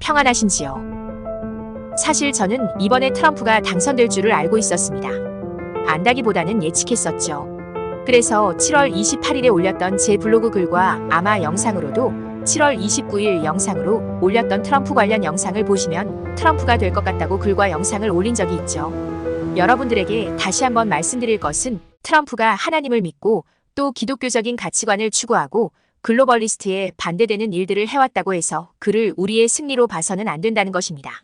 평안하신지요? 사실 저는 이번에 트럼프가 당선될 줄을 알고 있었습니다. 안다기보다는 예측했었죠. 그래서 7월 28일에 올렸던 제 블로그 글과 아마 영상으로도 7월 29일 영상으로 올렸던 트럼프 관련 영상을 보시면 트럼프가 될 것 같다고 글과 영상을 올린 적이 있죠. 여러분들에게 다시 한번 말씀드릴 것은 트럼프가 하나님을 믿고 또 기독교적인 가치관을 추구하고 글로벌리스트에 반대되는 일들을 해왔다고 해서 그를 우리의 승리로 봐서는 안 된다는 것입니다.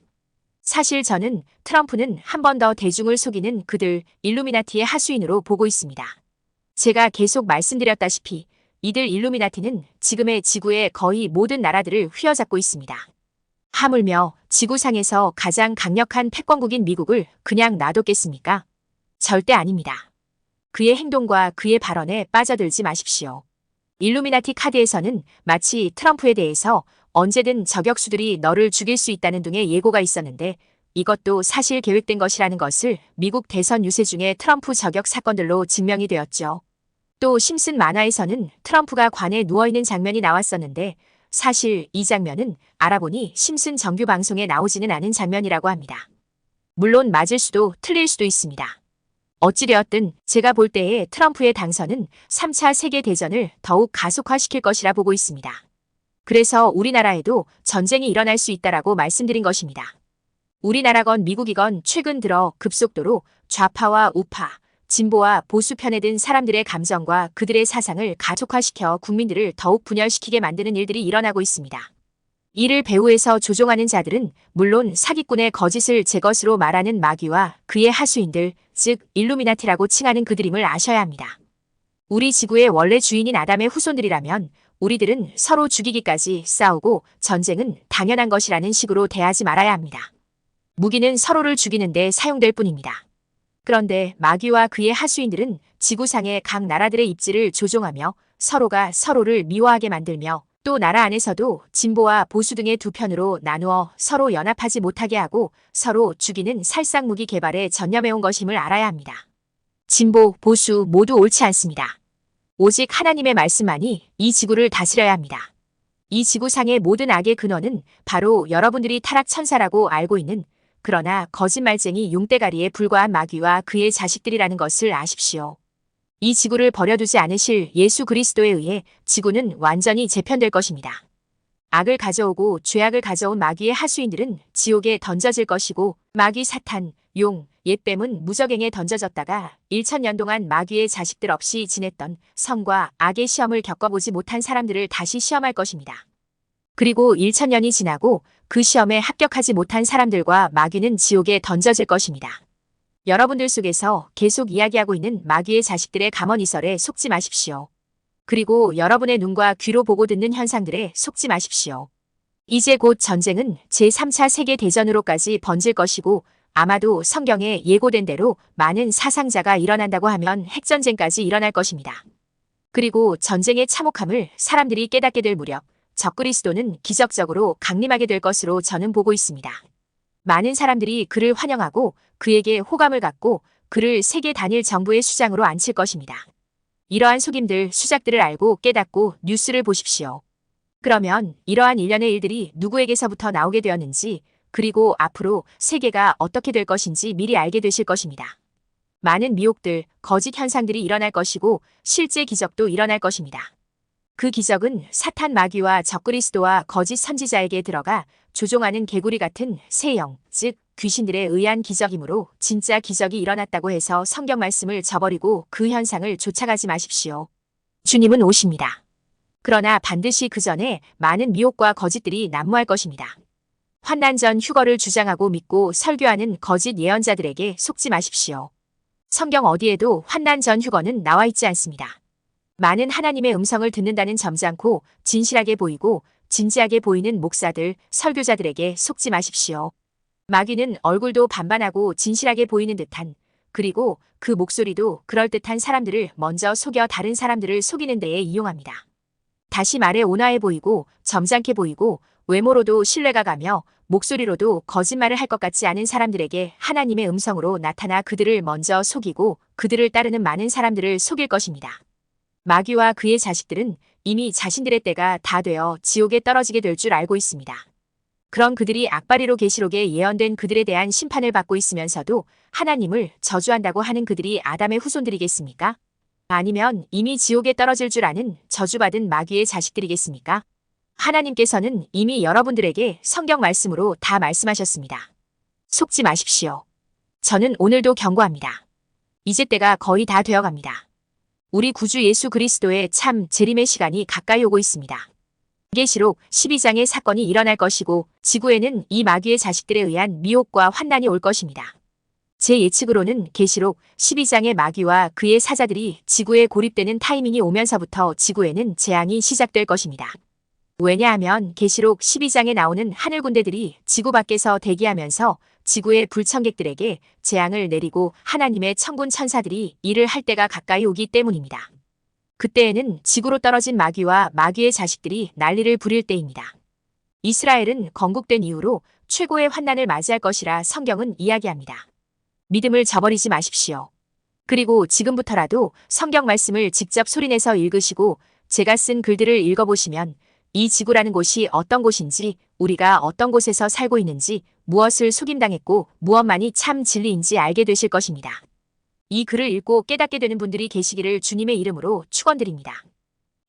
사실 저는 트럼프는 한 번 더 대중을 속이는 그들 일루미나티의 하수인으로 보고 있습니다. 제가 계속 말씀드렸다시피 이들 일루미나티는 지금의 지구의 거의 모든 나라들을 휘어잡고 있습니다. 하물며 지구상에서 가장 강력한 패권국인 미국을 그냥 놔뒀겠습니까? 절대 아닙니다. 그의 행동과 그의 발언에 빠져들지 마십시오. 일루미나티 카드에서는 마치 트럼프에 대해서 언제든 저격수들이 너를 죽일 수 있다는 등의 예고가 있었는데 이것도 사실 계획된 것이라는 것을 미국 대선 유세 중에 트럼프 저격 사건들로 증명이 되었죠. 또 심슨 만화에서는 트럼프가 관에 누워있는 장면이 나왔었는데 사실 이 장면은 알아보니 심슨 정규 방송에 나오지는 않은 장면이라고 합니다. 물론 맞을 수도 틀릴 수도 있습니다. 어찌되었든 제가 볼 때의 트럼프의 당선은 3차 세계대전을 더욱 가속화시킬 것이라 보고 있습니다. 그래서 우리나라에도 전쟁이 일어날 수 있다라고 말씀드린 것입니다. 우리나라건 미국이건 최근 들어 급속도로 좌파와 우파, 진보와 보수 편에 든 사람들의 감정과 그들의 사상을 가속화시켜 국민들을 더욱 분열시키게 만드는 일들이 일어나고 있습니다. 이를 배후에서 조종하는 자들은 물론 사기꾼의 거짓을 제 것으로 말하는 마귀와 그의 하수인들, 즉 일루미나티라고 칭하는 그들임을 아셔야 합니다. 우리 지구의 원래 주인인 아담의 후손들이라면 우리들은 서로 죽이기까지 싸우고 전쟁은 당연한 것이라는 식으로 대하지 말아야 합니다. 무기는 서로를 죽이는데 사용될 뿐입니다. 그런데 마귀와 그의 하수인들은 지구상의 각 나라들의 입지를 조종하며 서로가 서로를 미워하게 만들며 또 나라 안에서도 진보와 보수 등의 두 편으로 나누어 서로 연합하지 못하게 하고 서로 죽이는 살상무기 개발에 전념해온 것임을 알아야 합니다. 진보, 보수 모두 옳지 않습니다. 오직 하나님의 말씀만이 이 지구를 다스려야 합니다. 이 지구상의 모든 악의 근원은 바로 여러분들이 타락 천사라고 알고 있는 그러나 거짓말쟁이 용대가리에 불과한 마귀와 그의 자식들이라는 것을 아십시오. 이 지구를 버려두지 않으실 예수 그리스도에 의해 지구는 완전히 재편될 것입니다. 악을 가져오고 죄악을 가져온 마귀의 하수인들은 지옥에 던져질 것이고 마귀 사탄, 용, 옛뱀은 무적행에 던져졌다가 1천년 동안 마귀의 자식들 없이 지냈던 성과 악의 시험을 겪어보지 못한 사람들을 다시 시험할 것입니다. 그리고 1천년이 지나고 그 시험에 합격하지 못한 사람들과 마귀는 지옥에 던져질 것입니다. 여러분들 속에서 계속 이야기하고 있는 마귀의 자식들의 감언이설에 속지 마십시오. 그리고 여러분의 눈과 귀로 보고 듣는 현상들에 속지 마십시오. 이제 곧 전쟁은 제3차 세계대전으로까지 번질 것이고 아마도 성경에 예고된 대로 많은 사상자가 일어난다고 하면 핵전쟁까지 일어날 것입니다. 그리고 전쟁의 참혹함을 사람들이 깨닫게 될 무렵 적그리스도는 기적적으로 강림하게 될 것으로 저는 보고 있습니다. 많은 사람들이 그를 환영하고 그에게 호감을 갖고 그를 세계 단일 정부의 수장으로 앉힐 것입니다. 이러한 속임들, 수작들을 알고 깨닫고 뉴스를 보십시오. 그러면 이러한 일련의 일들이 누구에게서부터 나오게 되었는지 그리고 앞으로 세계가 어떻게 될 것인지 미리 알게 되실 것입니다. 많은 미혹들, 거짓 현상들이 일어날 것이고 실제 기적도 일어날 것입니다. 그 기적은 사탄 마귀와 적그리스도와 거짓 선지자에게 들어가 조종하는 개구리 같은 세영, 즉 귀신들에 의한 기적이므로 진짜 기적이 일어났다고 해서 성경 말씀을 저버리고 그 현상을 쫓아가지 마십시오. 주님은 오십니다. 그러나 반드시 그 전에 많은 미혹과 거짓들이 난무할 것입니다. 환난 전 휴거를 주장하고 믿고 설교하는 거짓 예언자들에게 속지 마십시오. 성경 어디에도 환난 전 휴거는 나와 있지 않습니다. 많은 하나님의 음성을 듣는다는 점잖고 진실하게 보이고 진지하게 보이는 목사들, 설교자들에게 속지 마십시오. 마귀는 얼굴도 반반하고 진실하게 보이는 듯한 그리고 그 목소리도 그럴듯한 사람들을 먼저 속여 다른 사람들을 속이는 데에 이용합니다. 다시 말해 온화해 보이고 점잖게 보이고 외모로도 신뢰가 가며 목소리로도 거짓말을 할 것 같지 않은 사람들에게 하나님의 음성으로 나타나 그들을 먼저 속이고 그들을 따르는 많은 사람들을 속일 것입니다. 마귀와 그의 자식들은 이미 자신들의 때가 다 되어 지옥에 떨어지게 될 줄 알고 있습니다. 그런 그들이 악바리로 계시록에 예언된 그들에 대한 심판을 받고 있으면서도 하나님을 저주한다고 하는 그들이 아담의 후손들이겠습니까? 아니면 이미 지옥에 떨어질 줄 아는 저주받은 마귀의 자식들이겠습니까? 하나님께서는 이미 여러분들에게 성경 말씀으로 다 말씀하셨습니다. 속지 마십시오. 저는 오늘도 경고합니다. 이제 때가 거의 다 되어갑니다. 우리 구주 예수 그리스도의 참 재림의 시간이 가까이 오고 있습니다. 계시록 12장의 사건이 일어날 것이고 지구에는 이 마귀의 자식들에 의한 미혹과 환난이 올 것입니다. 제 예측으로는 계시록 12장의 마귀와 그의 사자들이 지구에 고립되는 타이밍이 오면서부터 지구에는 재앙이 시작될 것입니다. 왜냐하면 계시록 12장에 나오는 하늘 군대들이 지구 밖에서 대기하면서 지구의 불청객들에게 재앙을 내리고 하나님의 천군 천사들이 일을 할 때가 가까이 오기 때문입니다. 그때에는 지구로 떨어진 마귀와 마귀의 자식들이 난리를 부릴 때입니다. 이스라엘은 건국된 이후로 최고의 환난을 맞이할 것이라 성경은 이야기합니다. 믿음을 저버리지 마십시오. 그리고 지금부터라도 성경 말씀을 직접 소리내서 읽으시고 제가 쓴 글들을 읽어보시면 이 지구라는 곳이 어떤 곳인지 우리가 어떤 곳에서 살고 있는지 무엇을 속임당했고 무엇만이 참 진리인지 알게 되실 것입니다. 이 글을 읽고 깨닫게 되는 분들이 계시기를 주님의 이름으로 축원드립니다.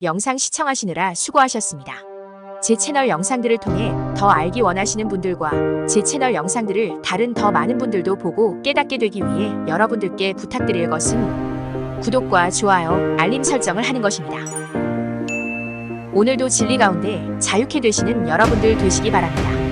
영상 시청하시느라 수고하셨습니다. 제 채널 영상들을 통해 더 알기 원하시는 분들과 제 채널 영상들을 다른 더 많은 분들도 보고 깨닫게 되기 위해 여러분들께 부탁드릴 것은 구독과 좋아요, 알림 설정을 하는 것입니다. 오늘도 진리 가운데 자유케 되시는 여러분들 되시기 바랍니다.